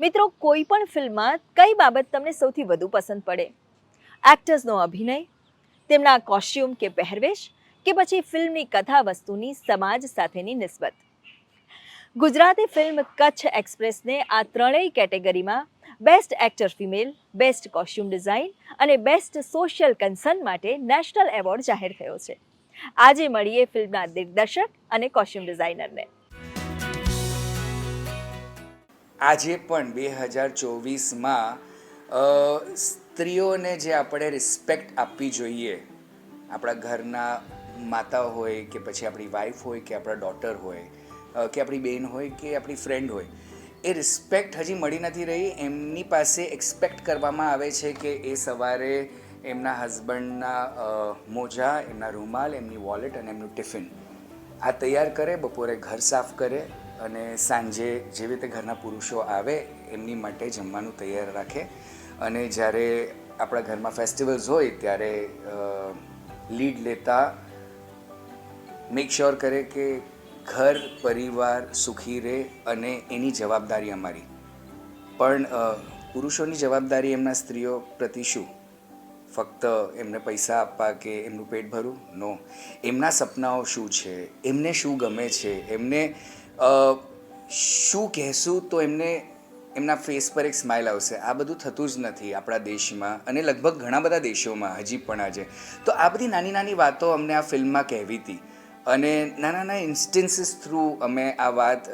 મિત્રો કોઈ પણ ફિલ્મમાં કઈ બાબત તમને સૌથી વધુ પસંદ પડે? એક્ટર્સનો અભિનય, તેમના કોસ્ચ્યુમ કે પહેરવેશ, કે પછી ફિલ્મની કથા વસ્તુની સમાજ સાથેની નિસ્બત? ગુજરાતી ફિલ્મ કચ્છ એક્સપ્રેસને આ ત્રણેય કેટેગરીમાં best actor female best costume design અને બેસ્ટ સોશિયલ કન્સર્ન માટે નેશનલ એવોર્ડ જાહેર થયો છે. આજે મળીએ ફિલ્મના દિગ્દર્શક અને કોસ્ચ્યુમ ડિઝાઇનરને આજે પણ બે હજાર ચોવીસમાં સ્ત્રીઓને જે આપણે રિસ્પેક્ટ આપવી જોઈએ, આપણા ઘરના માતા હોય કે પછી આપણી વાઈફ હોય કે આપણા ડોટર હોય કે આપણી બેન હોય કે આપણી ફ્રેન્ડ હોય, એ રિસ્પેક્ટ હજી મળી નથી રહી. એમની પાસે એક્સપેક્ટ કરવામાં આવે છે કે એ સવારે એમના હસબન્ડના મોજા, એમના રૂમાલ, એમની વોલેટ અને એમનું ટિફિન આ તૈયાર કરે, બપોરે ઘર સાફ કરે અને સાંજે જેવી રીતે ઘરના પુરુષો આવે, એમની માટે જમવાનું તૈયાર રાખે. અને જ્યારે આપણા ઘરમાં ફેસ્ટિવલ્સ હોય, ત્યારે લીડ લેતા મેક શ્યોર કરે કે ઘર, પરિવાર સુખી રહે અને એની જવાબદારી અમારી. પણ પુરુષોની જવાબદારી એમના સ્ત્રીઓ પ્રતિ શું? ફક્ત એમને પૈસા આપવા કે એમનું પેટ ભરવું? નો એમના સપનાઓ શું છે? એમને શું ગમે છે? એમને શું કહેશું તો એમને, એમના ફેસ પર એક સ્માઇલ આવશે. આ બધું થતું જ નથી આપણા દેશમાં અને લગભગ ઘણા બધા દેશોમાં હજી પણ આજે. તો આ બધી નાની નાની વાતો અમને આ ફિલ્મમાં કહેવી હતી. અને નાના નાના ઇન્સ્ટન્સીસ થ્રુ અમે આ વાત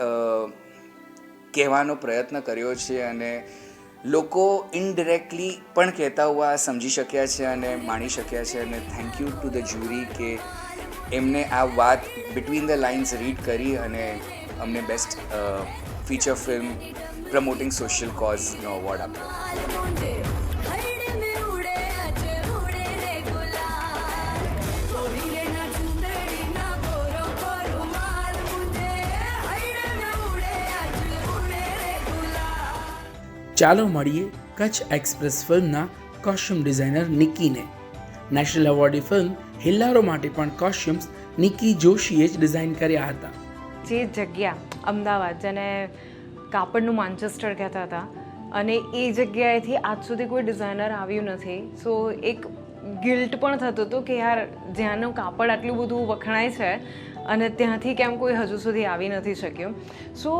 કહેવાનો પ્રયત્ન કર્યો છે અને લોકો ઇનડિરેક્ટલી પણ કહેતા હોવા સમજી શક્યા છે અને માણી શક્યા છે અને thank you to the jury કે એમને આ વાત બિટવીન ધ લાઇન્સ રીડ કરી અને અમને best feature film promoting social કોઝનો award આપ્યો. ચાલો મળીએ કચ્છ એક્સપ્રેસ ફિલ્મના કોસ્ચ્યુમ ડિઝાઇનર નિકીને. નેશનલ એવોર્ડી ફિલ્મ હિલ્લારો માટે પણ કોસ્ચ્યુમ્સ નિકી જોશીએ જ ડિઝાઇન કર્યા હતા. જે જગ્યા અમદાવાદ જેને કાપડનું માન્ચેસ્ટર કહેતા હતા, અને એ જગ્યાએથી આજ સુધી કોઈ ડિઝાઇનર આવ્યું નથી. સો એક ગિલ્ટ પણ થતું હતું કે યાર, જ્યાંનું કાપડ આટલું બધું વખણાય છે, અને ત્યાંથી કેમ કોઈ હજુ સુધી આવી નથી શક્યું. સો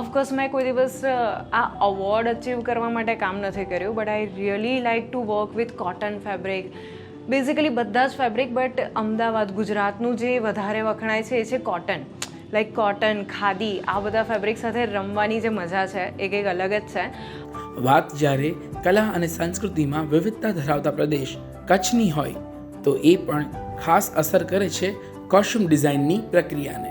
ઓફકોર્સ મેં કોઈ દિવસ આ અવોર્ડ અચીવ કરવા માટે કામ નથી કર્યું but I really like to work with cotton fabric basically બધા જ ફેબ્રિક બટ અમદાવાદ, ગુજરાતનું જે વધારે વખણાય છે એ છે કોટન લાઈક કોટન ખાદી આ બધા ફેબ્રિક સાથે રમવાની જે મજા છે એ કંઈક અલગ જ છે. વાત જ્યારે કલા અને સંસ્કૃતિમાં વિવિધતા ધરાવતા પ્રદેશ કચ્છની હોય તો એ પણ ખાસ અસર કરે છે કોસ્ચ્યુમ ડિઝાઇનની પ્રક્રિયાને.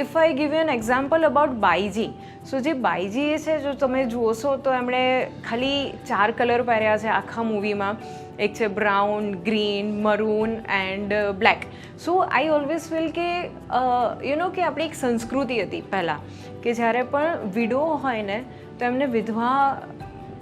If I give you an example about Baiji so જે બાઈજી છે જો તમે જોશો તો એમણે ખાલી ચાર કલર પહેર્યા છે આખા મૂવીમાં એક છે brown green maroon and black so I always feel કે યુ નો કે આપણી એક સંસ્કૃતિ હતી પહેલાં, કે જ્યારે પણ વિડો હોય ને, તો એમને વિધવા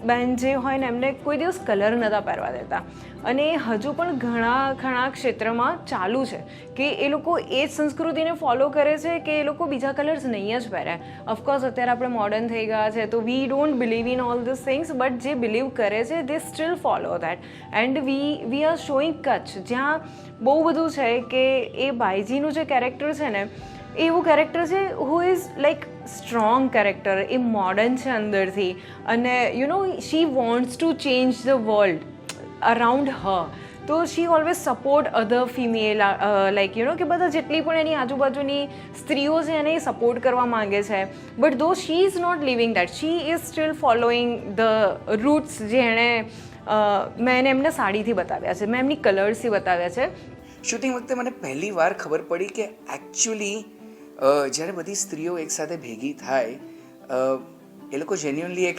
બેન જે હોય ને એમને કોઈ દિવસ કલર નહોતા પહેરવા દેતા. અને હજુ પણ ઘણા ઘણા ક્ષેત્રમાં ચાલુ છે કે એ લોકો એ જ સંસ્કૃતિને ફોલો કરે છે કે એ લોકો બીજા કલર્સ નહીં જ પહેરે. ઓફકોર્સ અત્યારે આપણે મોડર્ન થઈ ગયા છે તો we don't believe in all this things but જે બિલીવ કરે છે they still follow that and we we are showing Kutch, જ્યાં બહુ બધું છે કે એ બાઈજીનું જે કેરેક્ટર છે ને એવું કેરેક્ટર છે who is like strong character A modern છે અંદરથી. અને you know she wants to change the world around her તો she always support other female like you know કે બધા જેટલી પણ એની આજુબાજુની સ્ત્રીઓ છે એને સપોર્ટ કરવા માંગે છે. But though she is not living that she is still following the roots જે એણે મેં એને એમને સાડીથી બતાવ્યા છે, મેં એમની કલર્સથી બતાવ્યા છે. શૂટિંગ વખતે મને પહેલી વાર ખબર પડી કે એકચ્યુઅલી જ્યારે બધી સ્ત્રીઓ એકસાથે ભેગી થાય એ લોકો જેન્યુઅનલી એક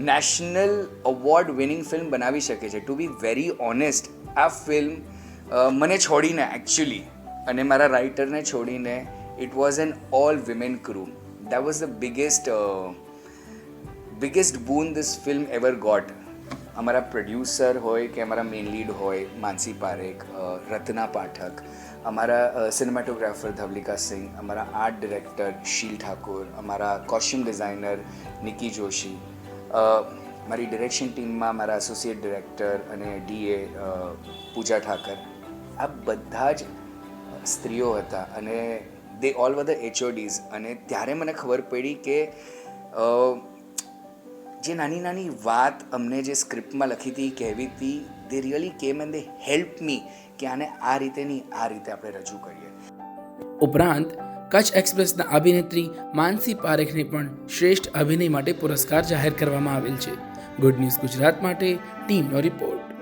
નેશનલ અવોર્ડ વિનિંગ ફિલ્મ બનાવી શકે છે. ટુ બી વેરી ઓનેસ્ટ આ ફિલ્મ મને છોડીને એકચ્યુઅલી અને મારા રાઇટરને છોડીને it was an all women crew that was the biggest biggest boon this film ever got અમારા પ્રોડ્યુસર હોય કે અમારા મેઇન લીડ હોય, માનસી પારેખ રત્ના પાઠક, અમારા સિનેમેટોગ્રાફર ધવલિકા સિંહ, અમારા આર્ટ ડિરેક્ટર શીલ ઠાકોર, અમારા કોસ્ચ્યુમ ડિઝાઇનર નિકી જોશી મારી ડિરેક્શન ટીમમાં મારા એસોસિએટ ડિરેક્ટર અને ડીએ પૂજા ઠાકર. આ બધા જ સ્ત્રીઓ હતા અને દે ઓલ વધ એચઓડીઝ અને ત્યારે મને ખબર પડી કે જે નાની નાની વાત અમને જે સ્ક્રિપ્ટમાં લખી હતી, કહેવી હતી they really came and they help me કે આને આ રીતે નહીં, આ રીતે આપણે રજૂ કરીએ. ઉપરાંત, કચ્છ એક્સપ્રેસના અભિનેત્રી માનસી પારેખને પણ શ્રેષ્ઠ અભિનય માટે પુરસ્કાર જાહેર કરવામાં આવેલ છે. ગુડ ન્યૂઝ ગુજરાત માટે ટીમનો રિપોર્ટ